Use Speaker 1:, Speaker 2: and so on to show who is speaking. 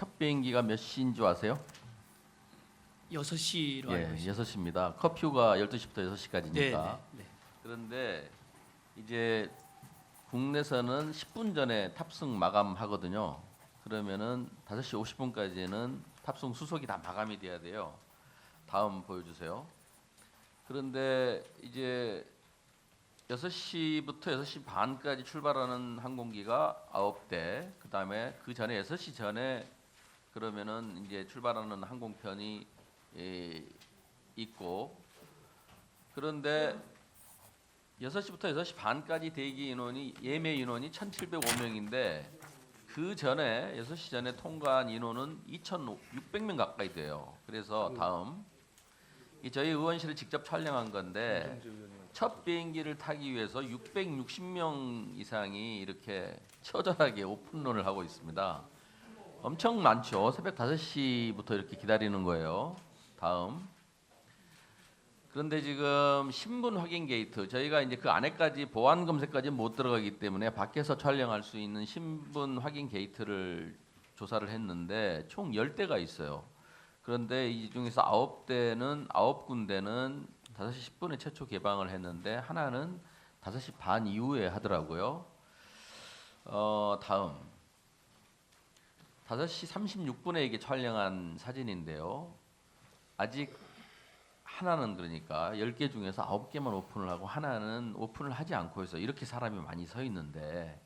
Speaker 1: 첫 비행기가 몇 시인 줄 아세요?
Speaker 2: 6시로
Speaker 1: 예,
Speaker 2: 알고 있습니다.
Speaker 1: 6시입니다. 커퓨가 12시부터 6시까지니까.
Speaker 2: 네, 네, 네.
Speaker 1: 그런데 이제 국내선은 10분 전에 탑승 마감하거든요. 그러면은 5시 50분까지는 탑승 수속이 다 마감이 돼야 돼요. 다음 보여주세요. 그런데 이제 6시부터 6시 반까지 출발하는 항공기가 9대, 그 다음에 그 전에 6시 전에 그러면은 이제 출발하는 항공편이 예, 있고 그런데 6시부터 6시 반까지 대기 인원이 예매 인원이 1,705명인데 그 전에 6시 전에 통과한 인원은 2,600명 가까이 돼요. 그래서 다음 이 저희 의원실을 직접 촬영한 건데 첫 비행기를 타기 위해서 660명 이상이 이렇게 처절하게 오픈런을 하고 있습니다. 엄청 많죠. 새벽 5시부터 이렇게 기다리는 거예요. 다음 그런데 지금 신분 확인 게이트 저희가 이제 그 안에까지 보안 검색까지 못 들어가기 때문에 밖에서 촬영할 수 있는 신분 확인 게이트를 조사를 했는데 총 10대가 있어요. 그런데 이 중에서 9대는 9군데는 5시 10분에 최초 개방을 했는데 하나는 5시 반 이후에 하더라고요. 어, 다음 5시 36분에 이게 촬영한 사진인데요. 아직 하나는 그러니까 10개 중에서 9개만 오픈을 하고 하나는 오픈을 하지 않고 해서 이렇게 사람이 많이 서 있는데